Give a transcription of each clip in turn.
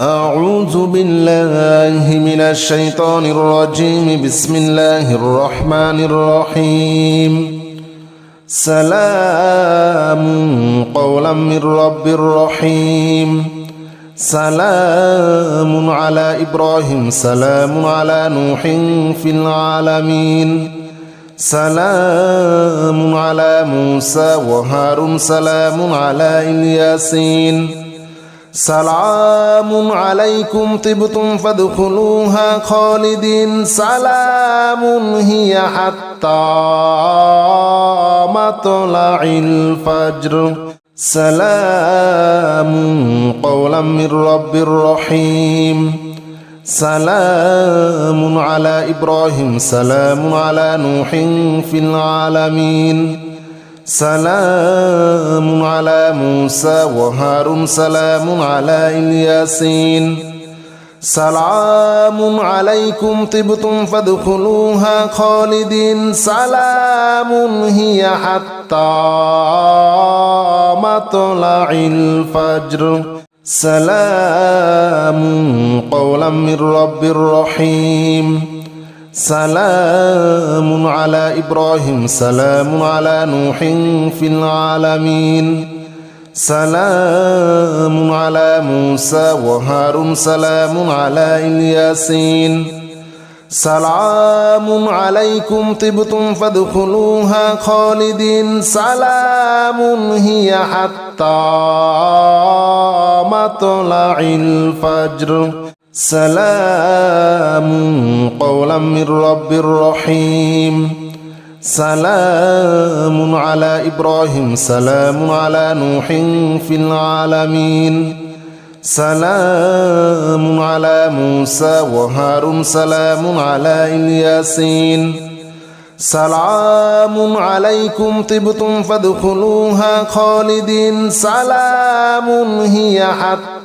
أعوذ بالله من الشيطان الرجيم. بسم الله الرحمن الرحيم. سلام قولا من رب رحيم. سلام على إبراهيم. سلام على نوح في العالمين. سلام على موسى وهارون. سلام على الياسين. سلام عليكم طبتم فادخلوها خالدين سلام هي حتى مطلع الفجر سلام قولا من رب رحيم سلام على ابراهيم سلام على نوح في العالمين سلام على موسى وهارون سلام على الياسين. سلام عليكم طبتم فادخلوها خالدين. سلام هي حتى مطلع الفجر. سلام قولا من رب رحيم. سلام على إبراهيم سلام على نوح في العالمين. سلام على موسى وهارون سلام على الياسين. سلام عليكم طبتم فادخلوها خالدين. سلام هي حتى مطلع الفجر. سلام قولا من رب رحيم. سلام على إبراهيم سلام على نوح في العالمين. سلام على موسى وهارون سلام على الياسين. سلام عليكم طبتم فادخلوها خالدين. سلام هي حتى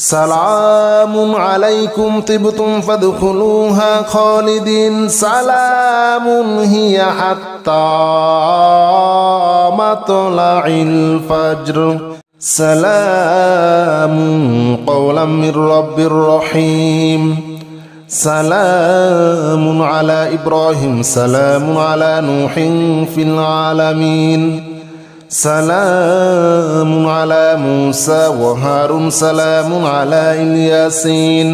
سلام عليكم طبتم فادخلوها خالدين. سلام هي حتى مطلع الفجر. سلام قولا من رب رحيم سلام على إبراهيم. سلام على نوح في العالمين. সালাম আলা মুসা ওয়া হারুন সালাম আলা ইলিয়াসিন।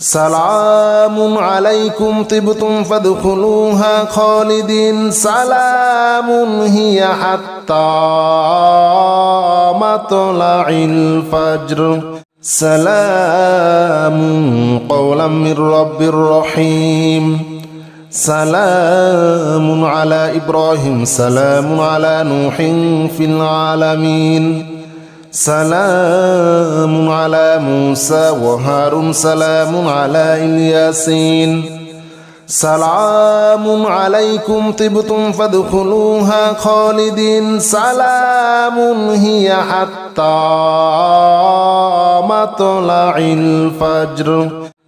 সালাম আলাইকুম তিবতুম ফাদখুলুহা খালিদিন। সালামুন হিয়া হাত্তা মাতলাইল ফাজর। সালাম কওলাম মির রব্বির রহিম। سلام على إبراهيم سلام على نوح في العالمين. سلام على موسى وهارون سلام على الياسين. سلام عليكم طبتم فادخلوها خالدين. سلام هي حتى مطلع الفجر.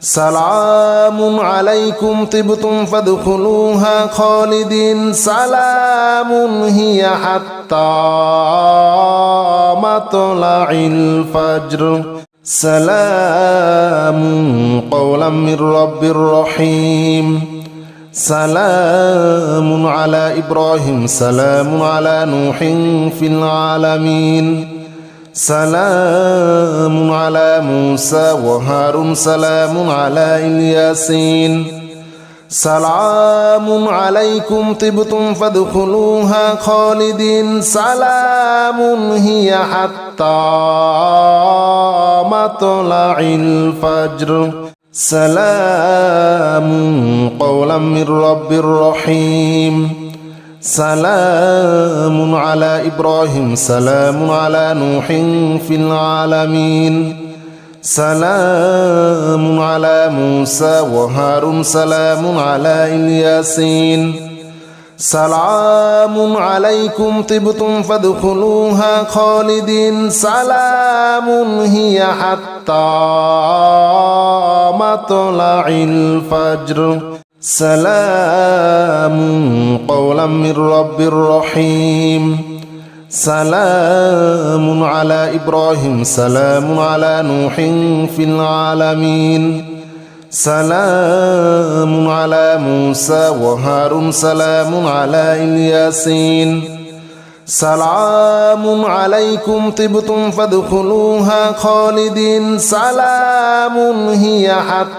سلام عليكم طبتم فادخلوها خالدين سلام هي حتى مطلع الفجر سلام قولا من رب رحيم سلام على إبراهيم سلام على نوح في العالمين সালাম আলা মুসা ওয়াহারুন সালাম আলা ইলিয়াসিন। সালাম আলাইকুম তিবতুম ফাদখুলুহা খালিদিন। সালামুন হিয়া হাত্তা মাতলাইল ফজর। সালাম কওলাম মির রব্বির রহিম। سلام على إبراهيم سلام على نوح في العالمين. سلام على موسى وهارون سلام على الياسين. سلام عليكم طبتم فادخلوها خالدين. سلام هي حتى مطلع الفجر. سلام قولا من رب رحيم. سلام على إبراهيم سلام على نوح في العالمين. سلام على موسى وهارون سلام على الياسين. سلام عليكم طبتم فادخلوها خالدين. سلام هي حتى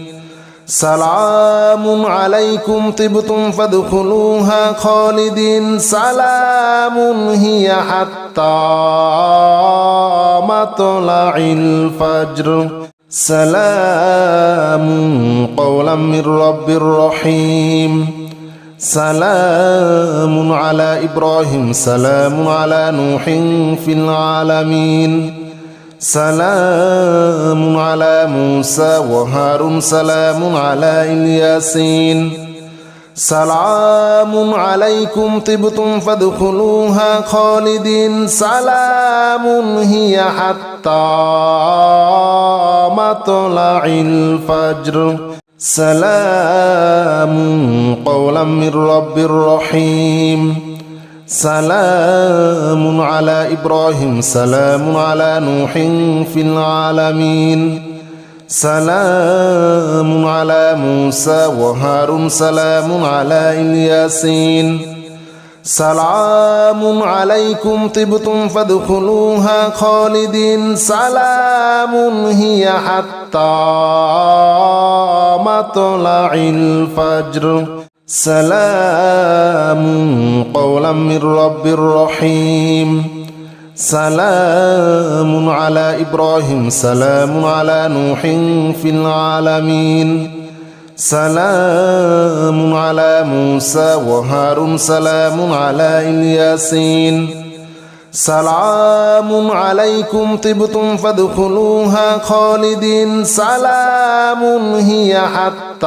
সালামুন আলাইকুম তিবতুম ফাদখুলুহা খালিদিন। সালামুন হিয়া হাত্তা মাতলাইল ফজর। সালামুন কওলাম মির রাব্বির রহিম। সালামুন আলা ইব্রাহিম, সালামুন আলা নূহিন ফিল আলামিন। العالمين سلام على موسى وهارون سلام على الياسين سلام عليكم طبتم فادخلوها خالدين سلام هي حتى مطلع الفجر سلام قولا من رب رحيم سلام على إبراهيم سلام على نوح في العالمين. سلام على موسى وهارون سلام على الياسين. سلام عليكم طبتم فادخلوها خالدين. سلام هي حتى مطلع الفجر. سلام قولا من رب رحيم سلام على ابراهيم سلام على نوح في العالمين سلام على موسى وهارون سلام على الياسين سلام عليكم طبتم فادخلوها خالدين سلام هي حتى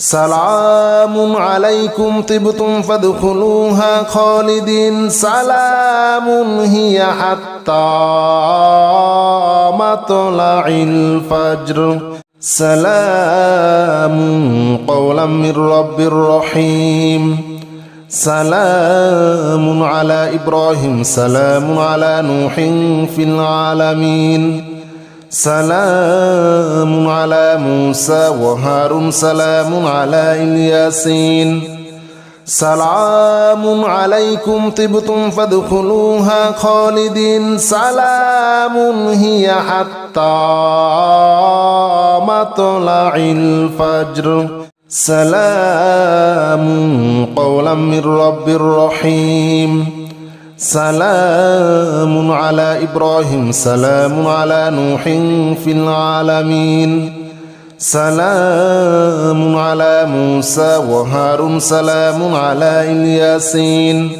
سلام عليكم طبتم فادخلوها خالدين. سلام هي حتى مطلع الفجر. سلام قولا من رب رحيم سلام على إبراهيم. سلام على نوح في العالمين. سلام على موسى وهارون سلام على الياسين سلام عليكم طبتم فادخلوها خالدين سلام هي حتى مطلع الفجر سلام قولا من رب رحيم سلام على إبراهيم سلام على نوح في العالمين. سلام على موسى وهارون سلام على الياسين.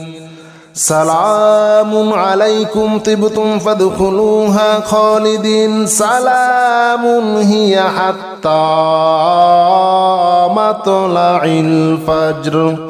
سلام عليكم طبتم فادخلوها خالدين. سلام هي حتى مطلع الفجر.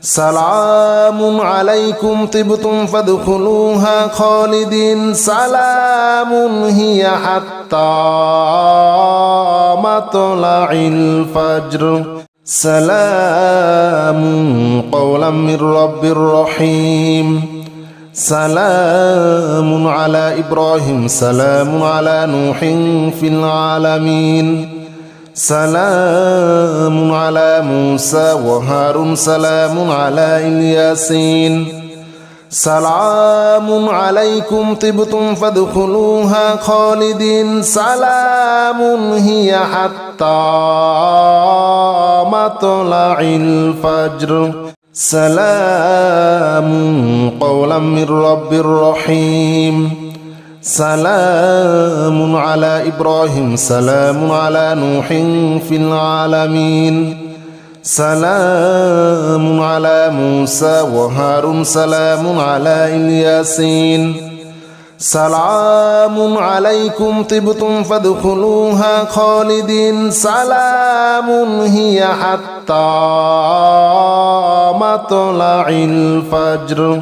سلام عليكم طبتم فادخلوها خالدين سلام هي حتى مطلع الفجر سلام قولا من رب رحيم سلام على إبراهيم سلام على نوح في العالمين سلام على موسى وهارون سلام على الياسين سلام عليكم طبتم فادخلوها خالدين سلام هي حتى مطلع الفجر سلام قولا من رب رحيم سلام على إبراهيم سلام على نوح في العالمين. سلام على موسى وهارون سلام على إلياسين. سلام عليكم طبتم فادخلوها خالدين. سلام هي حتى مطلع الفجر.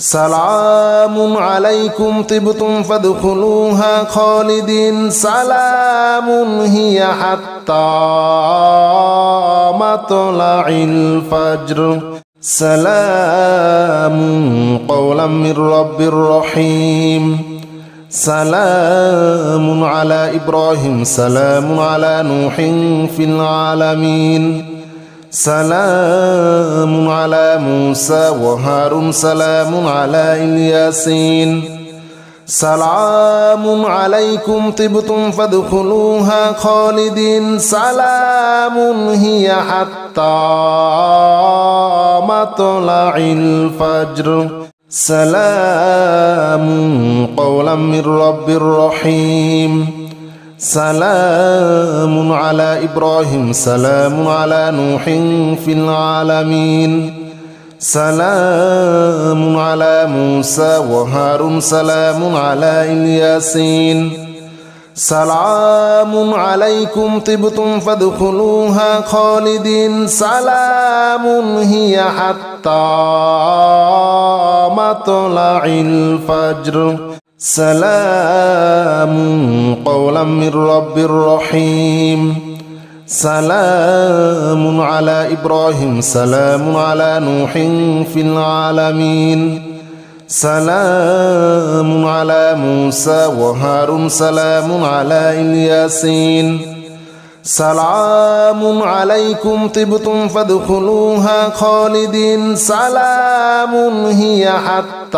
সালামুন আলাইকুম তিবতুম ফাদখুলুহা খালিদিন। সালামুন হিয়া হাত্তা মাতলাইল ফাজর। সালামুন কওলাম মির রাব্বির রহিম। সালামুন আলা ইব্রাহিম, সালামুন আলা নূহিন ফিল আলামিন। سلام على موسى وهارون سلام على الياسين. سلام عليكم طبتم فادخلوها خالدين. سلام هي حتى مطلع الفجر. سلام قولا من رب رحيم. سلام على إبراهيم سلام على نوح في العالمين. سلام على موسى وهارون سلام على الياسين. سلام عليكم طبتم فادخلوها خالدين. سلام هي حتى مطلع الفجر. سلام قولا من رب رحيم سلام على ابراهيم سلام على نوح في العالمين سلام على موسى وهارون سلام على الياسين سلام عليكم طبتم فادخلوها خالدين سلام هي حتى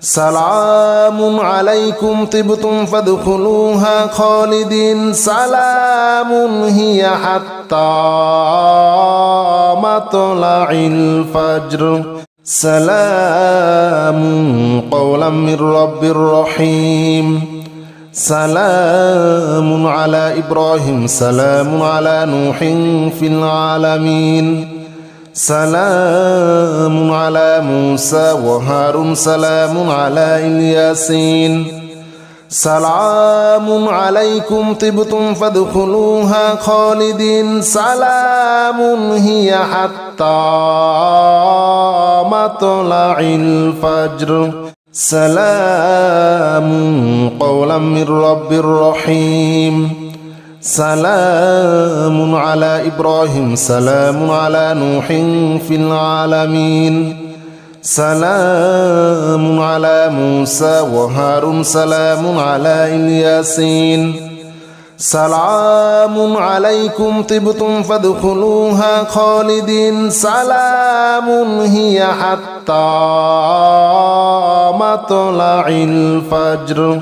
سلام عليكم طبتم فادخلوها خالدين سلام هي حتى مطلع الفجر سلام قولا من رب رحيم سلام على ابراهيم سلام على نوح في العالمين سلام على موسى وهارون سلام على الياسين. سلام عليكم طبتم فادخلوها خالدين. سلام هي حتى مطلع الفجر. سلام قولا من رب رحيم. سلام على إبراهيم سلام على نوح في العالمين. سلام على موسى وهارون سلام على الياسين. سلام عليكم طبتم فادخلوها خالدين. سلام هي حتى مطلع الفجر.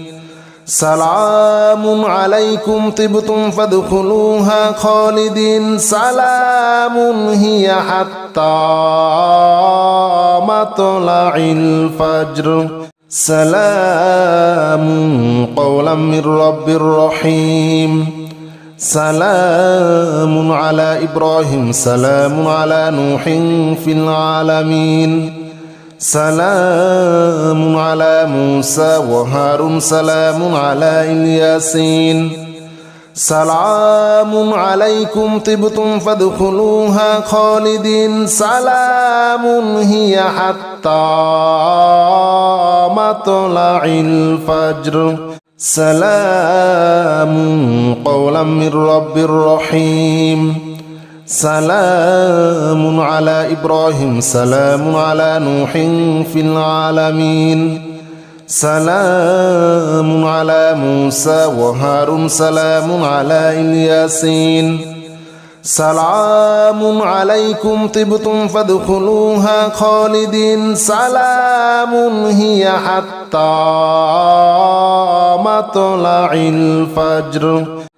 سلام عليكم طبتم فادخلوها خالدين سلام هي حتى مطلع الفجر سلام قولا من رب رحيم سلام على ابراهيم سلام على نوح في العالمين সালাম আলা মুসা ও হারুন সালাম আলা ইলিয়াসিন। সালাম আলাইকুম তিবতুম ফাদখুলুহা খালিদিন। সালাম হিয়া হাত্তা মাতলাইল ফজর। সালাম কওলাম মির রব্বির রহিম। سلام على إبراهيم سلام على نوح في العالمين. سلام على موسى وهارون سلام على الياسين. سلام عليكم طبتم فادخلوها خالدين. سلام هي حتى مطلع الفجر.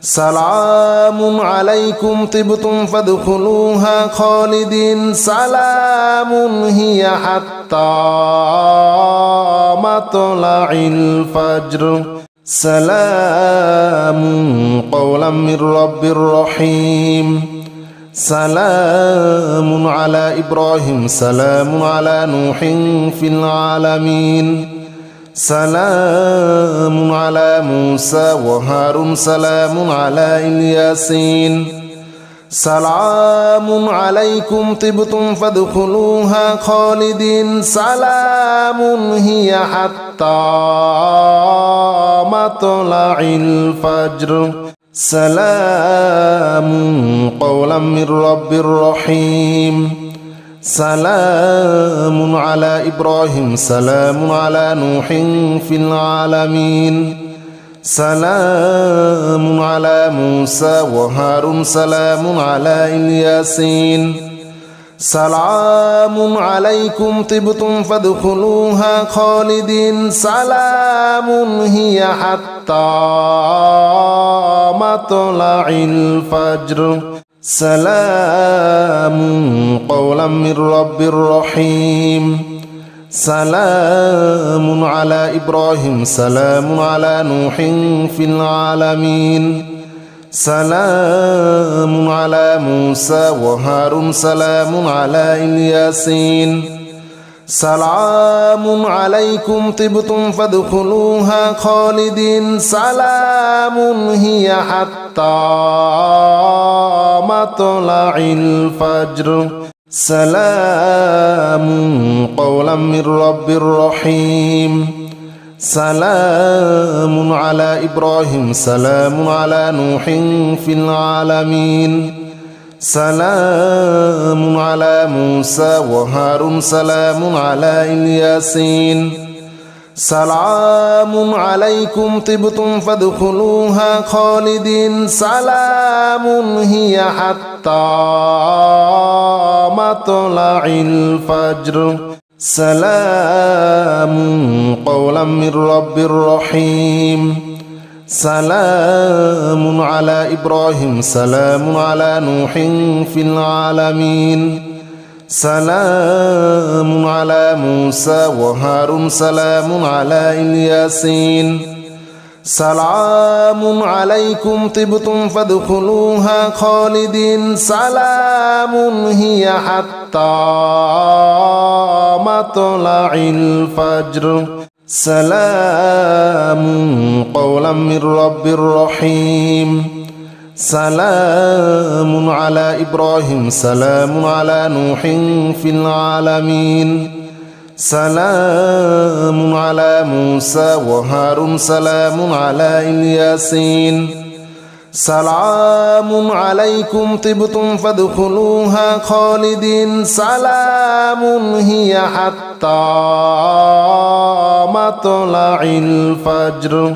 سلام عليكم طبتم فادخلوها خالدين سلام هي حتى مطلع الفجر سلام قولا من رب رحيم سلام على ابراهيم سلام على نوح في العالمين সালাম আলা মুসা ওয়াহারুন সালাম আলা ইলিয়াসিন। সালাম আলাইকুম তিবতুম ফাদখুলুহা খালিদিন। সালামুন হিয়া হাত্তা মাতলাইল ফাজর। সালাম কওলাম মির রব্বির রহিম। سلام على إبراهيم سلام على نوح في العالمين. سلام على موسى وهارون سلام على الياسين. سلام عليكم طبتم فادخلوها خالدين. سلام هي حتى مطلع الفجر. سلام قولا من رب رحيم. سلام على إبراهيم سلام على نوح في العالمين. سلام على موسى وهارون سلام على الياسين. سلام عليكم طبتم فادخلوها خالدين. سلام هي حتى مطلع الفجر. سلام قولا من رب رحيم. سلام على إبراهيم سلام على نوح في العالمين. سلام على موسى وهارون سلام على الياسين. سلام عليكم طبتم فادخلوها خالدين سلام هي حتى مطلع الفجر سلام قولا من رب رحيم سلام على ابراهيم سلام على نوح في العالمين سلام على موسى وهارون سلام على الياسين سلام عليكم طبتم فادخلوها خالدين سلام هي حتى مطلع الفجر سلام قولا من رب رحيم سلام على إبراهيم سلام على نوح في العالمين. سلام على موسى وهارون سلام على الياسين. سلام عليكم طبتم فادخلوها خالدين. سلام هي حتى مطلع الفجر.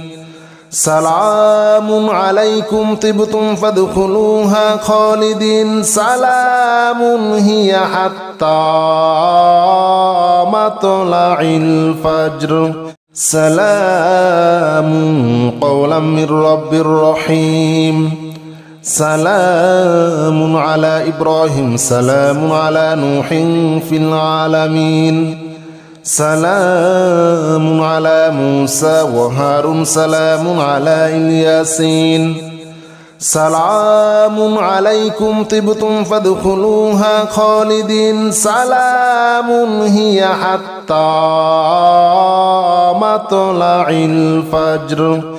سلام عليكم طبتم فادخلوها خالدين سلام هي حتى مطلع الفجر سلام قولا من رب رحيم سلام على ابراهيم سلام على نوح في العالمين সালাম আলা মুসা ওয়াহারুন সালাম আলা ইলিয়াসিন। সালাম আলাইকুম তিবতুম ফাদখুলুহা খালিদিন। সালামুন হিয়া হাত্তা মাতলাইল ফজর।